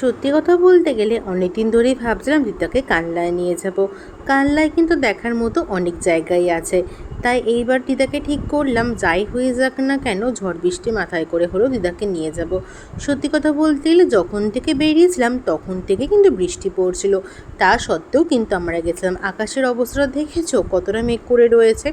সত্যি কথা বলতে গেলে অনেক দিন ধরেই ভাবছিলাম দিদাকে কানলায় নিয়ে যাব। কানলায় কিন্তু দেখার মতো অনেক জায়গাই আছে। তাই এইবার দিদাকে ঠিক করলাম, যাই হয়ে যাক না কেন ঝড় বৃষ্টি মাথায় করে হলেও দিদাকে নিয়ে যাব। সত্যি কথা বলতে গেলে যখন থেকে বেরিয়েছিলাম, তখন থেকে কিন্তু বৃষ্টি পড়ছিল। তা সত্ত্বেও কিন্তু আমরা গেছিলাম। আকাশের অবস্থা দেখেছ? কতটা মেঘ করে রয়েছে।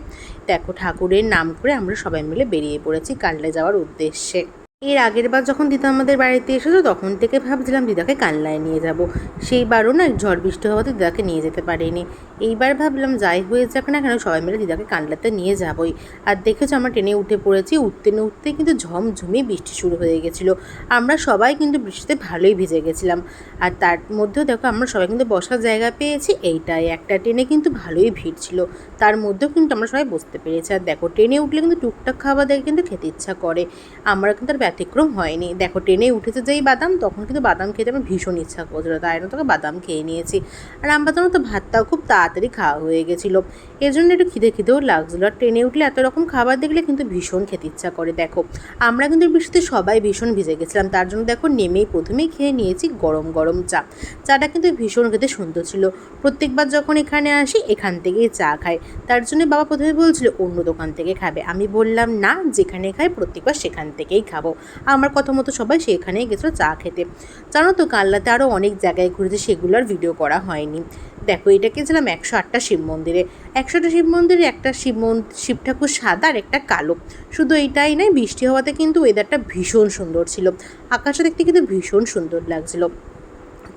দেখো, ঠাকুরের নাম করে আমরা সবাই মিলে বেরিয়ে পড়েছি কানলায় যাওয়ার উদ্দেশ্যে। এর আগের বার যখন দিদা আমাদের বাড়িতে এসেছ, তখন থেকে ভাবছিলাম দিদাকে কানলায় নিয়ে যাব। সেইবারও না ঝড় বৃষ্টি হওয়াতে দিদাকে নিয়ে যেতে পারিনি। এইবার ভাবলাম, যাই হয়ে যাক না কেন, সবাই মিলে দিদাকে কানলাতে নিয়ে যাবই। আর দেখেছ, আমরা ট্রেনে উঠে পড়েছি, উঠতে না উঠতে কিন্তু ঝমঝমে বৃষ্টি শুরু হয়ে গেছিল। আমরা সবাই কিন্তু বৃষ্টিতে ভালোই ভিজে গেছিলাম। আর তার মধ্যেও দেখো, আমরা সবাই কিন্তু বসার জায়গা পেয়েছি, এইটাই। একটা ট্রেনে কিন্তু ভালোই ভিড় ছিল। তার মধ্যেও কিন্তু আমরা সবাই বসতে পেরেছি। আর দেখো, ট্রেনে উঠলে কিন্তু টুকটাক খাওয়া দেখে কিন্তু খেতে ইচ্ছা করে। আমরা কিন্তু ব্যতিক্রম হয়নি। দেখো ট্রেনে উঠেছে যেই বাদাম, তখন কিন্তু বাদাম খেতে আমার ভীষণ ইচ্ছা করছিল, তাই জন্য তোকে বাদাম খেয়ে নিয়েছি। আর তখন তো ভাতটাও খুব তাড়াতাড়ি খাওয়া হয়ে গেছিল। এর জন্য একটু খিদে খিদেও লাগছিল। আর ট্রেনে উঠলে এত রকম খাবার দেখলে কিন্তু ভীষণ খেতে ইচ্ছা করে। দেখো, আমরা কিন্তু বৃষ্টিতে সবাই ভীষণ ভিজে গেছিলাম। তার জন্য দেখো, নেমেই প্রথমেই খেয়ে নিয়েছি গরম গরম চা। চাটা কিন্তু ভীষণ খেতে সুন্দর ছিল। প্রত্যেকবার যখন এখানে আসি, এখান থেকেই চা খাই। তার জন্য বাবা প্রথমে বলছিল, অন্য দোকান থেকে খাবে। আমি বললাম, না, যেখানে খাই, প্রত্যেকবার সেখান থেকেই খাব। আমার কথা মতো সবাই সেখানেই গেছিল চা খেতে। জানো তো কাল্লাতে আরও অনেক জায়গায় ঘুরেছে সেগুলো আর ভিডিও করা হয়নি। দেখো, এটা গেছিলাম একশো আটটা শিব মন্দিরে। একশো আটটা শিব মন্দিরে একটা শিব শিব ঠাকুর সাদা আর একটা কালো। শুধু এইটাই নয়, বৃষ্টি হওয়াতে কিন্তু ওয়েদারটা ভীষণ সুন্দর ছিল। আকাশটা দেখতে কিন্তু ভীষণ সুন্দর লাগছিল।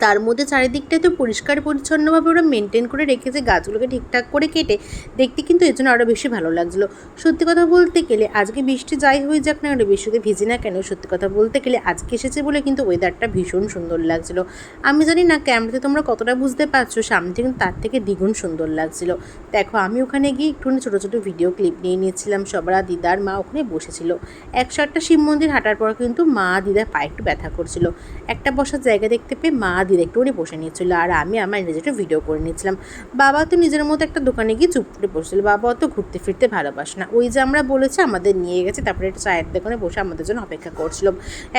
তার মধ্যে চারিদিকটায় তো পরিষ্কার, পরিচ্ছন্নভাবে ওরা মেনটেন করে রেখেছে, গাছগুলোকে ঠিকঠাক করে কেটে দেখতে কিন্তু এর জন্য আরও বেশি ভালো লাগছিল। সত্যি কথা বলতে গেলে আজকে বৃষ্টি যাই হয়ে যাক না কেন, বৃষ্টিতে ভিজি না কেন, সত্যি কথা বলতে গেলে আজকে এসেছে বলে কিন্তু ওয়েদারটা ভীষণ সুন্দর লাগছিল। আমি জানি না ক্যামেরাতে তোমরা কতটা বুঝতে পারছ, সামনে কিন্তু তার থেকে দ্বিগুণ সুন্দর লাগছিল। দেখো, আমি ওখানে গিয়ে একটুখানি ছোটো ছোটো ভিডিও ক্লিপ নিয়ে নিয়েছিলাম, সবরা দিদার মা ওখানে বসেছিল। একশো আটটা শিব মন্দির হাঁটার পর কিন্তু মা, দিদার পায়ে একটু ব্যথা করছিল। একটা বসার জায়গা দেখতে পেয়ে মা দিদা একটুখানি বসে নিচ্ছিল আর আমি আমার নিজে একটু ভিডিও করে নিচ্ছিলাম বাবা তো নিজের মতো একটা দোকানে গিয়ে চুপ করে বসছিল। বাবা অত ঘুরতে ফিরতে ভালোবাসে না। ওই যে আমরা বলেছি আমাদের নিয়ে গেছে, তারপরে একটা চায়ের দোকানে বসে আমাদের জন্য অপেক্ষা করছিল।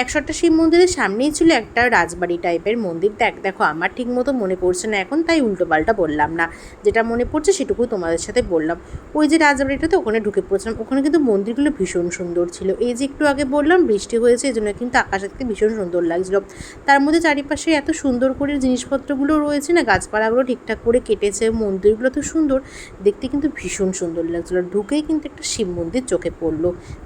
একশো একটা শিব মন্দিরের সামনেই ছিল একটা রাজবাড়ি টাইপের মন্দির। দেখ, দেখো, আমার ঠিক মতো মনে পড়ছে না এখন, তাই উল্টো পাল্টা বললাম না। যেটা মনে পড়ছে সেটুকু তোমাদের সাথে বললাম। ওই যে রাজবাড়িটাতে ওখানে ঢুকে পড়ছিলাম। ওখানে কিন্তু মন্দিরগুলো ভীষণ সুন্দর ছিল। এই যে একটু আগে বললাম, বৃষ্টি হয়েছে, এই জন্য কিন্তু আকাশ দেখতে ভীষণ সুন্দর লাগছিল। তার মধ্যে চারিপাশে এত সুন্দর করে জিনিসপত্রগুলো রয়েছে না, গাছপালাগুলো ঠিকঠাক করে কেটেছে, মন্দিরগুলো তো সুন্দর। দেখতে কিন্তু ভীষণ সুন্দর লাগছিল। ঢুকেই কিন্তু একটা শিব মন্দির চোখে পড়ল।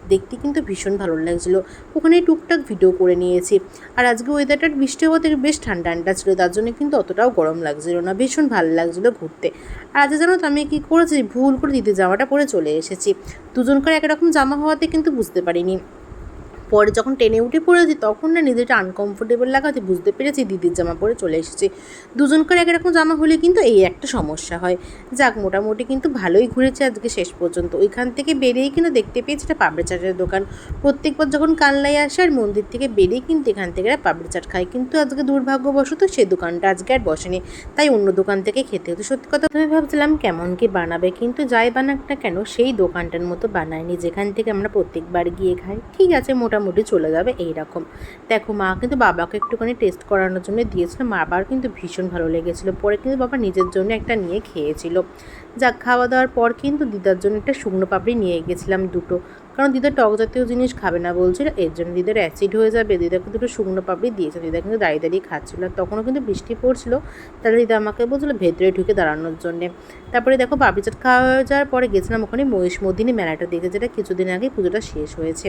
দেখতে কিন্তু ভীষণ ভালো লাগছিল। ওখানে টুকটাক ভিডিও করে নিয়েছি। আর আজকে ওয়েদারটা বৃষ্টি হওয়া থেকে বেশ ঠান্ডা ঠান্ডা ছিল, তার জন্য কিন্তু অতটাও গরম লাগছিল না। ভীষণ ভালো লাগছিল ঘুরতে। আর আজকে জানো তো, আমি কী করেছি? ভুল করে দিতে জামাটা পরে চলে এসেছি। দুজনকার একরকম জামা হওয়াতে কিন্তু বুঝতে পারিনি। পরে যখন টেনে উঠে পড়েছি তখন না নিজেটা আনকমফোর্টেবল লাগাতে বুঝতে পেরেছি দিদির জামা পরে চলে এসেছি। দুজনকার একরকম জামা হলে কিন্তু এই একটা সমস্যা হয়। যাক, মোটামুটি কিন্তু ভালোই ঘুরেছে আজকে শেষ পর্যন্ত। ওইখান থেকে বেরিয়েই কিন্তু দেখতে পেয়েছি এটা পাপড়ি চাটের দোকান। প্রত্যেকবার যখন কানলাই আসে আর মন্দির থেকে বেরিয়ে কিন্তু এখান থেকে পাপড়ি চাট খায় কিন্তু আজকে দুর্ভাগ্যবশত সে দোকানটা আজকে আর বসেনি। তাই অন্য দোকান থেকে খেতে হতো। সত্যি কথা আমি ভাবছিলাম কেমন কি বানাবে, কিন্তু যাই বানাক না কেন, সেই দোকানটার মতো বানায়নি যেখান থেকে আমরা প্রত্যেকবার গিয়ে খাই। ঠিক আছে মোটামুটি চলে যাবে এই রকম দেখো মা কিন্তু বাবাকে একটুখানি টেস্ট করানোর জন্য দিয়েছিল বাবার কিন্তু ভীষণ ভালো লেগেছিল। পরে কিন্তু বাবা নিজের জন্য একটা নিয়ে খেয়েছিল। যা খাওয়া দাওয়ার পর কিন্তু দিদার জন্য একটা শুকনো পাপড়ি নিয়ে গেছিলাম দুটো। কারণ দিদা টক জাতীয় জিনিস খাবে না বলছিল, এর জন্য দিদার অ্যাসিড হয়ে যাবে দিদাকে দুটো শুকনো পাপড়ি দিয়েছে, দিদা কিন্তু দাঁড়িয়ে দাঁড়িয়ে খাচ্ছিল আর তখনও কিন্তু বৃষ্টি পড়ছিল। তাহলে দিদা আমাকে বলছিল ভেতরে ঢুকে দাঁড়ানোর জন্যে। তারপরে দেখো পাপড়ি চাট খাওয়া যাওয়ার পরে গেছিলাম ওখানে মহিষ মদিনী মেলাটা দেখে যেটা কিছুদিন আগে পুজোটা শেষ হয়েছে।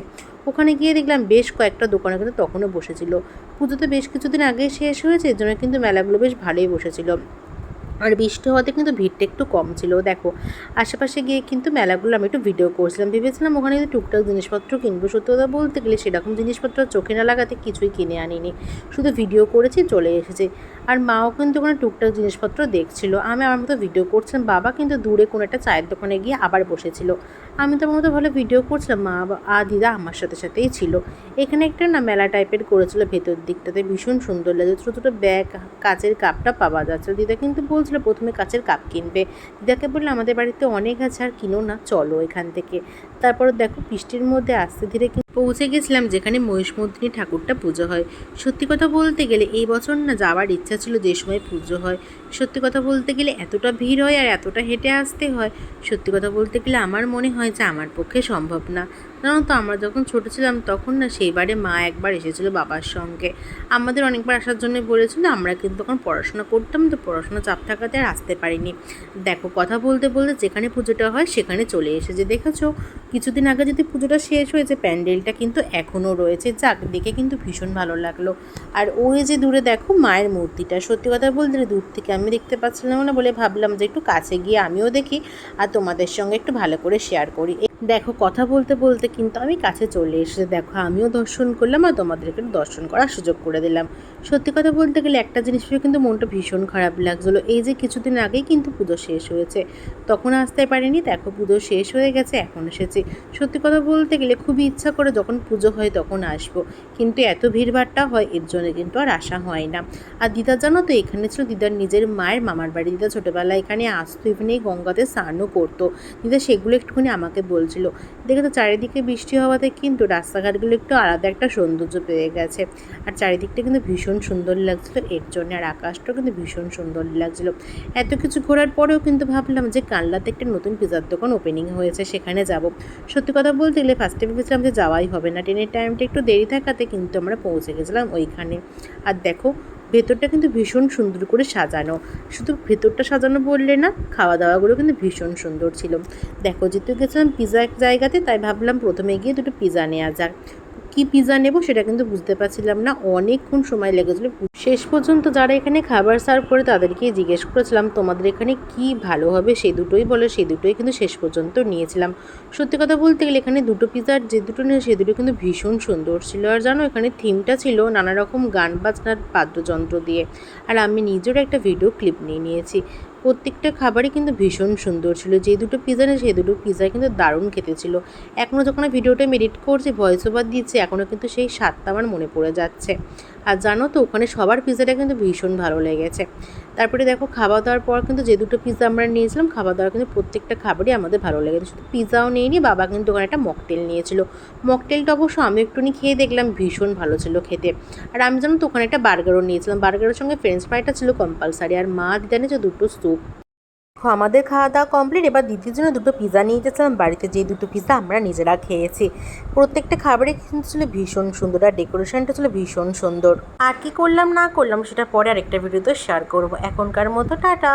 ওখানে গিয়ে দেখলাম বেশ কয়েকটা দোকানে কিন্তু তখনও বসেছিল। পুজো তো বেশ কিছুদিন আগেই শেষ হয়েছে, এর জন্য কিন্তু মেলাগুলো বেশ ভালোই বসেছিল। আর বৃষ্টি হওয়াতে কিন্তু ভিড়টা একটু কম ছিল। দেখো, আশেপাশে গিয়ে কিন্তু মেলাগুলো আমি একটু ভিডিও করছিলাম। ভেবেছিলাম ওখানে কিন্তু টুকটাক জিনিসপত্র কিনবো। সত্যি কথা বলতে গেলে সেরকম জিনিসপত্র চোখে না লাগাতে কিছুই কিনে আনিনি। শুধু ভিডিও করেছি, চলে এসেছে। আর মাও কিন্তু ওখানে টুকটাক জিনিসপত্র দেখছিল। আমি আমার মতো ভিডিও করছিলাম। বাবা কিন্তু দূরে কোনো একটা চায়ের দোকানে গিয়ে আবার বসেছিল। আমি তো মতো ভালো ভিডিও করছিলাম, মা আর দিদা আমার সাথে সাথেই ছিল। এখানে একটা না মেলা টাইপের করেছিল, ভেতর দিকটাতে ভীষণ সুন্দর লাগে ছোটো ছোটো ব্যাগ কাচের কাপটা পাওয়া যাচ্ছে। দিদা কিন্তু বলছিল, প্রথমে কাচের কাপ কিনবে। দিদাকে বললে আমাদের বাড়িতে অনেক আছে, আর কিনো না, চলো এখান থেকে। তারপর দেখো বৃষ্টির মধ্যে আস্তে ধীরে পৌঁছে গেছিলাম যেখানে মহিষমর্দিনী ঠাকুরটা পুজো হয়। সত্যি কথা বলতে গেলে এই বছর না যাওয়ার ইচ্ছা ছিল যে সময় পুজো হয়। সত্যি কথা বলতে গেলে এতটা ভিড় হয় আর এতটা হেঁটে আসতে হয়, সত্যি কথা বলতে গেলে আমার মনে হয় যে আমার পক্ষে সম্ভব না। জানো তো, আমরা যখন ছোটো ছিলাম তখন না সেইবারে মা একবার এসেছিল বাবার সঙ্গে। আমাদের অনেকবার আসার জন্য বলেছিল, আমরা কিন্তু তখন পড়াশোনা করতাম, তো পড়াশোনা চাপ থাকাতে আর আসতে পারিনি। দেখো, কথা বলতে বলতে যেখানে পুজোটা হয় সেখানে চলে এসেছে, দেখেছ? কিছুদিন আগে যদি পুজোটা শেষ হয়েছে, প্যান্ডেলটা কিন্তু এখনও রয়েছে। যাক, দেখে কিন্তু ভীষণ ভালো লাগল। আর ওই যে দূরে দেখো, মায়ের মূর্তিটা। সত্যি কথা বলতে দূর থেকে আমি দেখতে পাচ্ছিলাম না বলে ভাবলাম যে একটু কাছে গিয়ে আমিও দেখি আর তোমাদের সঙ্গে একটু ভালো করে শেয়ার করি। দেখো, কথা বলতে বলতে কিন্তু আমি কাছে চলে এসেছি। দেখো, আমিও দর্শন করলাম আর তোমাদেরকে দর্শন করার সুযোগ করে দিলাম। সত্যি কথা বলতে গেলে একটা জিনিস ভেবে কিন্তু মনটা ভীষণ খারাপ লাগছিল। এই যে কিছুদিন আগেই কিন্তু পুজো শেষ হয়েছে। তখন আসতে পারিনি, দেখো পুজো শেষ হয়ে গেছে, এখন এসেছি। সত্যি কথা বলতে গেলে খুবই ইচ্ছা করে যখন পুজো হয় তখন আসব। কিন্তু এত ভিড়ভাড়টা হয়, এর জন্য কিন্তু আর আসা হয় না। আর দিদা জানো তো, এখানে ছিল দিদার নিজের মায়ের মামার বাড়ি। দিদা ছোটোবেলায় এখানে আসতো এখানে গঙ্গাতে স্নানও করতো। দিদা সেগুলো একটুখানি আমাকে বলছিল। দেখে তো চারিদিকে বৃষ্টি হওয়াতে কিন্তু রাস্তাঘাটগুলো একটু আলাদা একটা সৌন্দর্য পেয়ে গেছে। আর চারিদিকটা কিন্তু ভীষণ সুন্দর লাগছিল। এর জন্য আর আকাশটাও কিন্তু ভীষণ সুন্দর লাগছিল। এত কিছু ঘোরার পরেও কিন্তু ভাবলাম যে কানলাতে একটা নতুন পিজার দোকান ওপেনিং হয়েছে, সেখানে যাব। সত্যি কথা বলতে গেলে ফার্স্টে ভেবেছিলাম যে যাওয়াই হবে না। ট্রেনের টাইমটা একটু দেরি থাকাতে কিন্তু আমরা পৌঁছে গেছিলাম ওইখানে। আর দেখো ভেতরটা কিন্তু ভীষণ সুন্দর করে সাজানো। শুধু ভেতরটা সাজানো বললে না খাওয়া দাওয়াগুলো কিন্তু ভীষণ সুন্দর ছিল। দেখো, যেহেতু গেছিলাম পিজা এক জায়গাতে, তাই ভাবলাম প্রথমে গিয়ে দুটো পিজা নেওয়া যাক। কি পিজা নেব সেটা কিন্তু বুঝতে পারছিলাম না। অনেকক্ষণ সময় লেগেছিলো। শেষ পর্যন্ত যারা এখানে খাবার সার্ভ করে তাদেরকে জিজ্ঞেস করেছিলাম, তোমাদের এখানে কি ভালো হবে? সেই দুটোই বলে সেই দুটোই কিন্তু শেষ পর্যন্ত নিয়েছিলাম। সত্যি কথা বলতে গেলে এখানে দুটো পিজার যে দুটো নিয়ে, সে দুটো কিন্তু ভীষণ সুন্দর ছিল। আর জানো, এখানে থিমটা ছিল নানা রকম গান বাজনার বাদ্যযন্ত্র দিয়ে। আর আমি নিজেরও একটা ভিডিও ক্লিপ নিয়ে নিয়েছি। প্রত্যেকটা খাবারই কিন্তু ভীষণ সুন্দর ছিল। যে দুটো পিজা নেই সেই দুটো পিজা কিন্তু দারুণ খেতে ছিল। এখনও যখন ভিডিওটা মেডিট করছি ভয়েস ওভার দিচ্ছি এখনও কিন্তু সেই স্বাদটা আমার মনে পড়ে যাচ্ছে। আর জানো তো, ওখানে সবার পিজাটা কিন্তু ভীষণ ভালো লেগেছে। তারপরে দেখো খাওয়া দাওয়ার পর কিন্তু যে দুটো পিৎজা আমরা নিয়েছিলাম, খাওয়া দাওয়ার কিন্তু প্রত্যেকটা খাবারই আমাদের ভালো লেগেছে। শুধু পিৎজাও নিয়ে বাবা কিন্তু ওখানে একটা মকটেল নিয়েছিল। মকটেলটা অবশ্য আমি একটুখানি খেয়ে দেখলাম, ভীষণ ভালো ছিল খেতে। আর আমি জানো তো ওখানে একটা বার্গারও নিয়েছিলাম। বার্গারের সঙ্গে ফ্রেঞ্চ ফ্রাইটা ছিল কম্পালসারি আর মা দিদা যে দুটো স্যুপ আমাদের খাওয়া দাওয়া কমপ্লিট এবার দিদির জন্য দুটো পিজা নিয়ে গেছিলাম বাড়িতে যে দুটো পিজা আমরা নিজেরা খেয়েছি। প্রত্যেকটা খাবারই কিন্তু ছিল ভীষণ সুন্দর আর ডেকোরেশনটা ছিল ভীষণ সুন্দর। আর কি করলাম, না করলাম, সেটা পরে আরেকটা ভিডিওতে শেয়ার করব। এখনকার মতো, টাটা!